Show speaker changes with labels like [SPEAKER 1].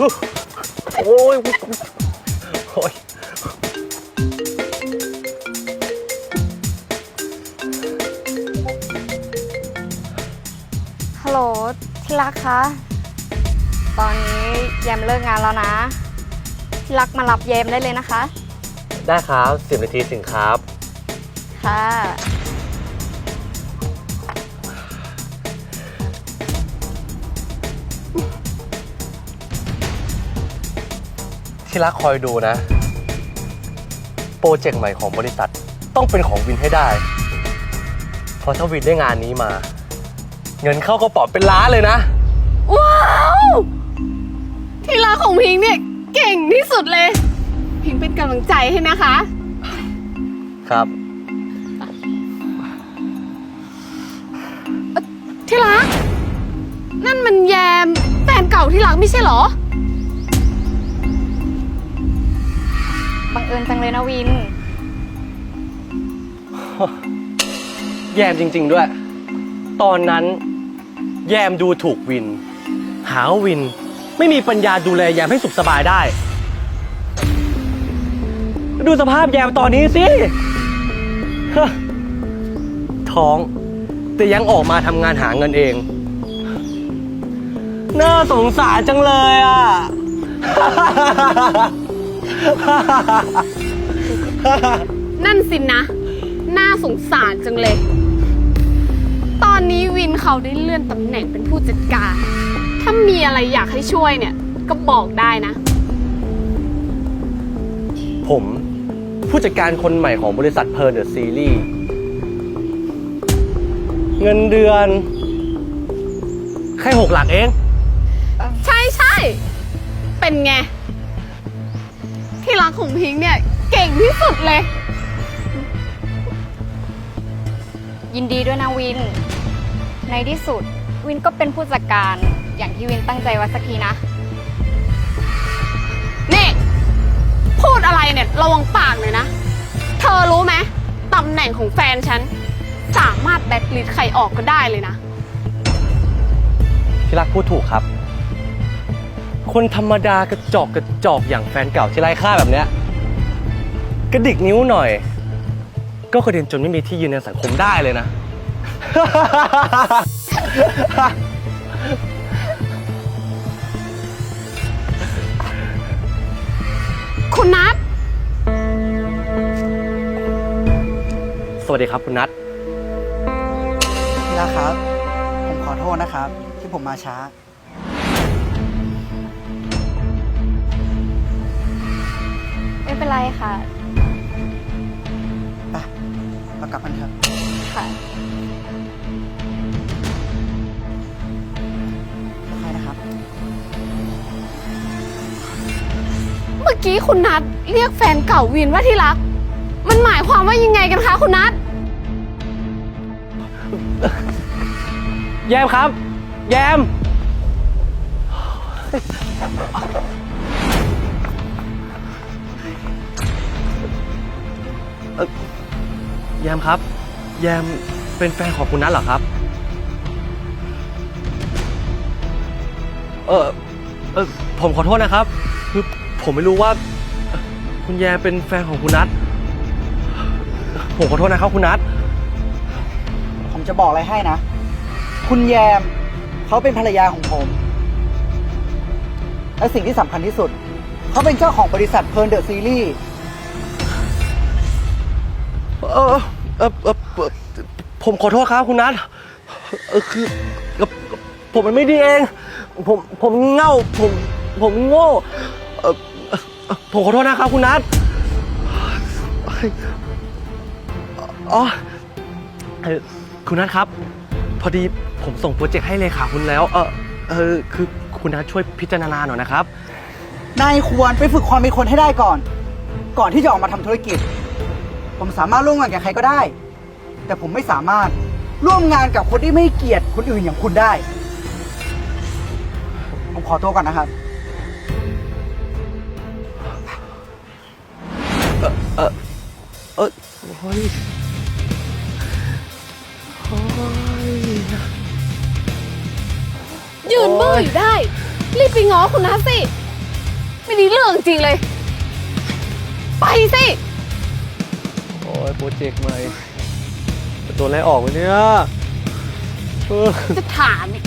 [SPEAKER 1] โอ้ยโอ้ย
[SPEAKER 2] ฮัลโหลที่รักคะ ตอนนี้แยมเลิกงานแล้วนะที่รักมารับแยมได้เลยนะคะ
[SPEAKER 1] ได้ครับสิบนาทีถึงครับ
[SPEAKER 2] ค่ะ
[SPEAKER 1] ที่รักคอยดูนะ โปรเจกต์ใหม่ของบริษัทต้องเป็นของวินให้ได้ เพราะถ้าวินได้งานนี้มา เงินเข้ากระเป๋าเป็นล้านเลยนะ
[SPEAKER 3] ว้าว ที่รักของพิงค์เนี่ยเก่งที่สุดเลย พิงค์เป็นกำลังใจให้นะคะ
[SPEAKER 1] ครับ
[SPEAKER 3] ที่รัก นั่นมันแยมแฟนเก่าที่รักไม่ใช่เหรอ
[SPEAKER 2] บังเอิญจังเลยนะวิน
[SPEAKER 1] แยมจริง ๆ ด้วย ตอนนั้น แยมดูถูกวิน หาวิน ไม่มีปัญญาดูแลแยมให้สุขสบายได้ ดูสภาพแยมตอนนี้สิฮะท้อง แต่ยังออกมาทำงานหาเงินเอง น่าสงสารจังเลยอะ
[SPEAKER 3] นั่นสินะ น่าสงสารจังเลย ตอนนี้วินเขาได้เลื่อนตำแหน่งเป็นผู้จัดการ ถ้ามีอะไรอยากให้ช่วยเนี่ย ก็บอกได้นะ
[SPEAKER 1] ผมผู้จัดการคนใหม่ของบริษัทเพ r ร์เดอะซีรีส์เงินเดือน แค่หกหลักเอง
[SPEAKER 3] ใช่ใช่ เป็นไง ที่รักของพิงค์เนี่ย เก่งที่สุดเลย
[SPEAKER 2] ยินดีด้วยนะวิน ในที่สุดวินก็เป็นผู้จัดการอย่างที่วินตั้งใจไว้สักทีนะ
[SPEAKER 3] นี่ พูดอะไรเนี่ยระวังปากหน่อยนะ เธอรู้ไหมตำแหน่งของแฟนฉัน สามารถแบล็คลิสต์ใครออกก็ได้เลยนะ
[SPEAKER 1] ที่รักพูดถูกครับ คนธรรมดากระจอกกระจอกอย่างแฟนเก่าที่ไร้ค่าแบบเนี้ยกระดิกนิ้วหน่อย ก็กระเด็นจนไม่มีที่ยืนในสังคมได้เลยนะ
[SPEAKER 3] คุณนัท
[SPEAKER 1] สวัสดีครับคุณนัท
[SPEAKER 4] พี่รักครับ ผมขอโทษนะครับ ที่ผมมาช้า
[SPEAKER 2] เป็นไรค่ะ
[SPEAKER 4] ไปเรากลับกันเถอะ
[SPEAKER 2] ค่ะ
[SPEAKER 4] ใครนะครับ
[SPEAKER 3] เมื่อกี้คุณนัทเรียกแฟนเก่าวินว่าที่รัก มันหมายความว่ายังไงกันคะคุณนัท
[SPEAKER 1] แยมครับ แยม ออแยมครับ แยมเป็นแฟนของคุณนัทเหรอครับ เออเออผมขอโทษนะครับ คือผมไม่รู้ว่า คุณแยมเป็นแฟนของคุณนัทผมขอโทษนะครับคุณนัท
[SPEAKER 4] ผมจะบอกอะไรให้นะ คุณแยมเขาเป็นภรรยาของผม และสิ่งที่สำคัญที่สุด เขาเป็นเจ้าของบริษัทเพ r ร์เดอะซีรีส์
[SPEAKER 1] เออเออเออเอ่อผมขอโทษครับคุณนัทเออคือเอ่อผมมันไม่ดีเอง ผมผมเง่าผมผมโง่เออเอ่อผมขอโทษนะครับคุณนัทอ๋อเออคุณนัทครับ พอดีผมส่งโปรเจกต์ให้เลขาคุณแล้ว เออเออคือคุณนัทช่วยพิจารณาหน่อยนะครับ
[SPEAKER 4] นายควรไปฝึกความเป็นคนให้ได้ก่อน ก่อนที่จะออกมาทำธุรกิจ ผมสามารถร่วมงานกับใครก็ได้ แต่ผมไม่สามารถร่วมงานกับคนที่ไม่ให้เกียรติคนอื่นอย่างคุณได้ ผมขอตัวก่อนนะครับ
[SPEAKER 1] เออโอ้ยโอ้ย
[SPEAKER 3] ยืนเมื่ออยู่ได้ รีบไปง้อคุณนัทสิ ไม่ได้เรื่องจริงเลย ไปสิ
[SPEAKER 1] อ้ยโปรเจกต์ใหม่จะโดนไล่ออกไหมเนี่ยเออ
[SPEAKER 3] จะถามอีก